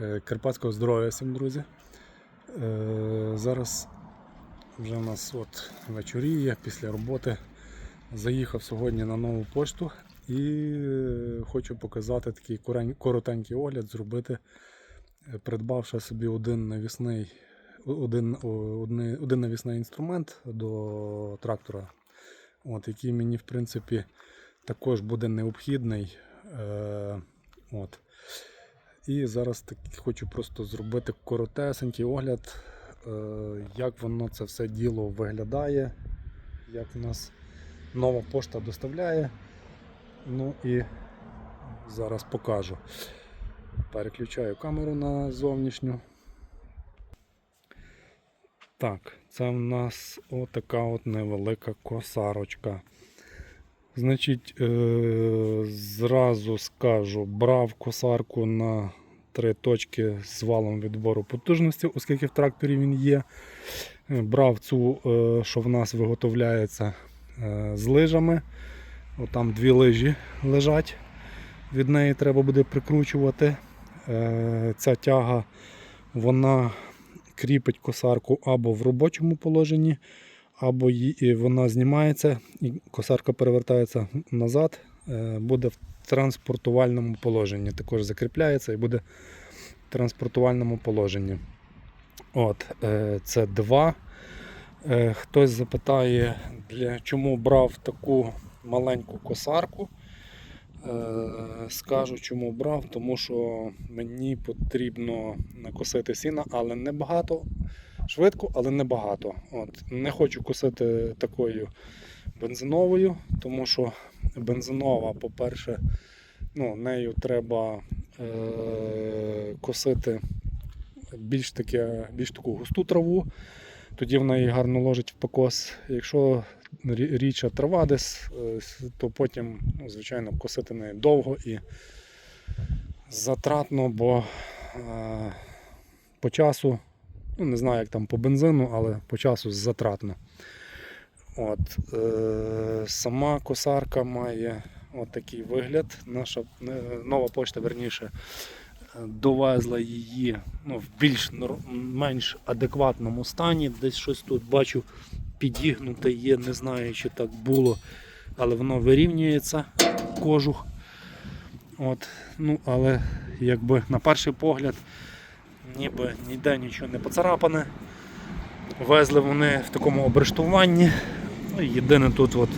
Е, Карпатського здоров'я всім, друзі. Е, Зараз вже у нас от вечоріє після роботи. Заїхав сьогодні на нову пошту і е, хочу показати такий коротенький огляд, зробити, придбавши собі один навісний, один, один навісний інструмент до трактора, от, який мені в принципі також буде необхідний. Е, от. І зараз так хочу просто зробити коротесенький огляд, е, як воно це все діло виглядає, як в нас нова пошта доставляє. Ну і зараз покажу. Переключаю камеру на зовнішню. Так, це в нас отака от невелика косарочка. Значить, е, зразу скажу, брав косарку на три точки з валом відбору потужності, оскільки в тракторі він є. Е, Брав цю, е, що в нас виготовляється е, з лижами. Отам дві лижі лежать. Від неї треба буде прикручувати. Ця тяга вона кріпить косарку або в робочому положенні, або вона знімається і косарка перевертається назад, буде транспортувальному положенні. Також закріпляється і буде в транспортувальному положенні. От, е, це два. Е, Хтось запитає, для чому брав таку маленьку косарку. Е, Скажу, чому брав, тому що мені потрібно накосити сіна, але не багато. Швидко, але не багато. От. Не хочу косити такою бензиновою, тому що бензинова, по-перше, ну, нею треба е- косити більш, таке, більш таку густу траву, тоді вона її гарно ложить в покос. Якщо рі- рідша трава десь, е, то потім, ну, звичайно, косити нею довго і затратно, бо е- по часу Ну, не знаю, як там по бензину, але по часу затратно. От, е, сама косарка має от такий вигляд. Наша е, нова почта, верніше, довезла її ну, в більш менш адекватному стані. Десь щось тут бачу підігнуте є, не знаю, чи так було, але воно вирівнюється кожух. От, ну, але якби на перший погляд ніби ніде нічого не поцарапане. Везли вони в такому обрештуванні. Ну, єдине тут от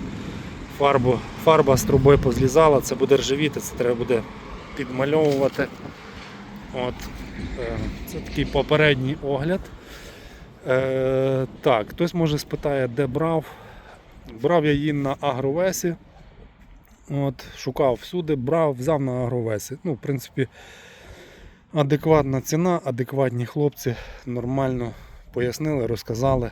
фарбу, фарба з трубою позлізала, це буде ржавіти, це треба буде підмальовувати. От, е, це такий попередній огляд. Е, так, хтось може спитає, де брав. Брав я її на Агровесі. От, шукав всюди, брав, взяв на Агровесі. Ну, в принципі, адекватна ціна, адекватні хлопці нормально пояснили, розказали.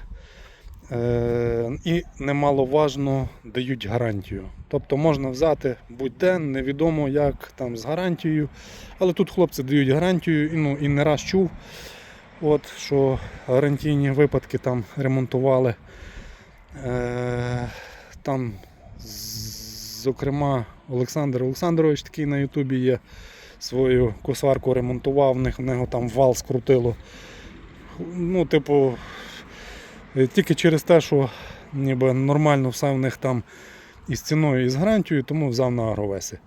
Е, і немаловажно дають гарантію. Тобто можна взяти будь-де, невідомо як там з гарантією. Але тут хлопці дають гарантію і, ну, і не раз чув, от, що гарантійні випадки там ремонтували. Е, там, зокрема, Олександр Олександрович такий на Ютубі є свою косарку ремонтував, в них в нього там вал скрутило. Ну, типу, тільки через те, що ніби нормально все в них там із ціною, і з гарантією, тому взяв на Агровесі.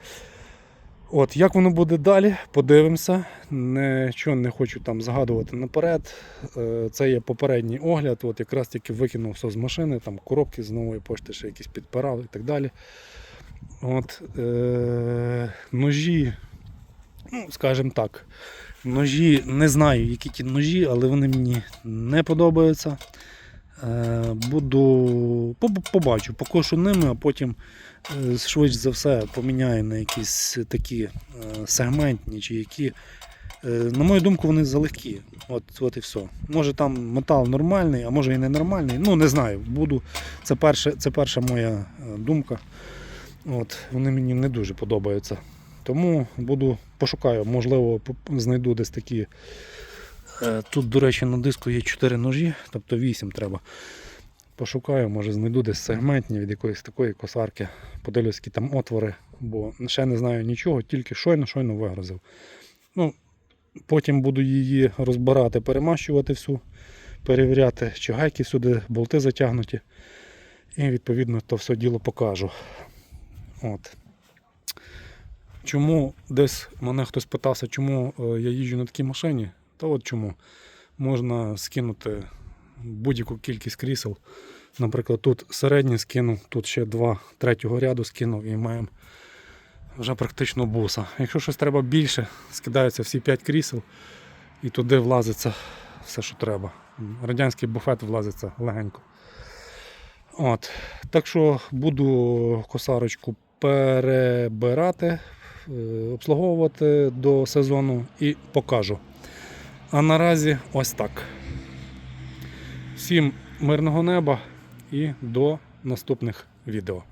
От, як воно буде далі, подивимося. Нічого не хочу там згадувати наперед. Е, Це є попередній огляд. От якраз тільки викинув все з машини, там коробки з нової пошти ще якісь підпирав і так далі. От, е- ножі ну, скажімо так, ножі, не знаю, які ті ножі, але вони мені не подобаються. Е, Буду побачу, покошу ними, а потім е, швидше за все поміняю на якісь такі е, сегментні чи які. На мою думку, вони залегкі. От, от і все. Може там метал нормальний, а може і не нормальний. Ну, не знаю. Буду. Це, перше, це перша моя думка. От, вони мені не дуже подобаються. Тому буду пошукаю, можливо, знайду десь такі. Е, Тут, до речі, на диску є 4 ножі, тобто 8 треба. Пошукаю, може знайду десь сегментні від якоїсь такої косарки. Подивлюсь, які там отвори, бо ще не знаю нічого, тільки щойно-щойно вигрузив. Ну, Потім буду її розбирати, перемащувати всю, перевіряти, чи гайки всюди, болти затягнуті. І відповідно то все діло покажу. От. Чому десь мене хтось питався, чому е, я їжджу на такій машині? Та от чому. Можна скинути будь-яку кількість крісел. Наприклад, тут середнє скинув, тут ще два третього ряду скинув і маємо вже практично буса. Якщо щось треба більше, скидаються всі 5 крісел і туди влазиться все, що треба. Радянський буфет влазиться легенько. От. Так що буду косарочку перебирати, е, обслуговувати до сезону і покажу. А наразі ось так. Всім мирного неба і до наступних відео.